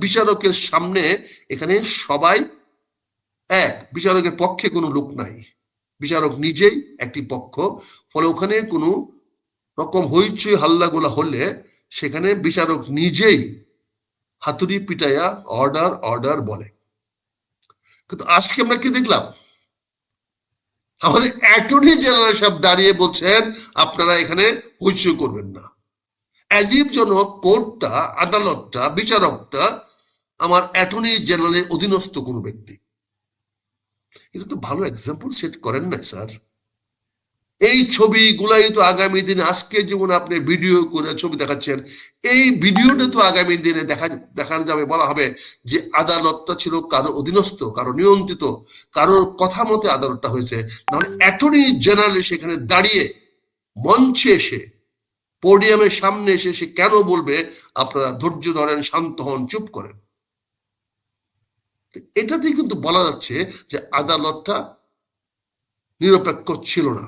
বিচারকের সামনে এখানে সবাই এক। বিচারকের পক্ষে কোনো লোক নাই। বিচারক নিজেই একটি পক্ষ। ফলে ওখানে কোনো রকম হইচই হাল্লাগোলা হলে সেখানে বিচারক নিজেই হাতুড়ি পিটাইয়া অর্ডার অর্ডার বলে। কিন্তু আজকে আমরা কি দেখলাম? আমাদের অ্যাটর্নি জেনারেল সাহেব দাঁড়িয়ে বলছেন, আপনারা এখানে হইচই করবেন না। অ্যাজিব কোর্টটা, আদালতটা, বিচারকটা আমার অ্যাটর্নি জেনারেলের অধীনস্থ কোনো ব্যক্তি। এটা তো ভালো এক্সাম্পল সেট করেন না, স্যার। এই ছবিগুলাই তো আগামী দিনে, আজকে যেমন আপনি ভিডিও করে ছবি দেখাচ্ছেন, এই ভিডিওটা তো আগামী দিনে দেখা দেখানো যাবে, বলা হবে যে আদালতটা ছিল কারও অধীনস্থ, কারও নিয়ন্ত্রিত, কারোর কথা মতে আদালতটা হয়েছে। নাহলে অ্যাটর্নি জেনারেল সেখানে দাঁড়িয়ে মঞ্চে এসে পোডিয়ামের সামনে এসে সে কেন বলবে? আপনারা ধৈর্য ধরেন, শান্ত হন, চুপ করেন। এটাতেই কিন্তু বলা যাচ্ছে যে আদালতটা নিরপেক্ষ ছিল না।